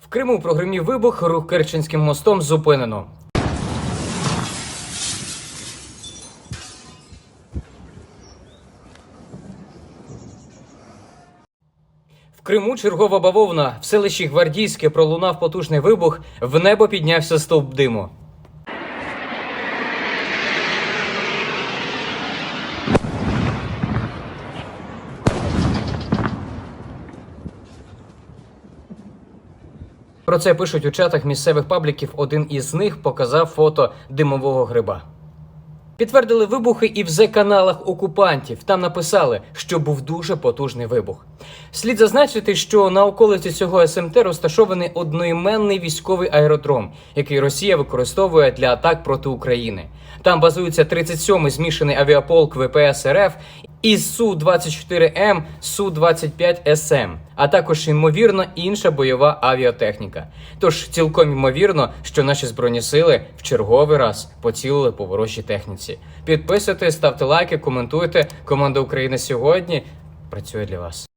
В Криму прогримів вибух, рух Керченським мостом зупинено. В Криму чергова бавовна. В селищі Гвардійське пролунав потужний вибух, в небо піднявся стовп диму. Про це пишуть у чатах місцевих пабліків. Один із них показав фото димового гриба. Підтвердили вибухи і в Зе-каналах окупантів. Там написали, що був дуже потужний вибух. Слід зазначити, що на околиці цього СМТ розташований одноіменний військовий аеродром, який Росія використовує для атак проти України. Там базується 37-й змішаний авіаполк ВПС РФ із Су-24М, Су-25СМ, а також ймовірно інша бойова авіатехніка. Тож цілком ймовірно, що наші збройні сили в черговий раз поцілили по ворожій техніці. Підписуйтесь, ставте лайки, коментуйте. Команда України сьогодні працює для вас.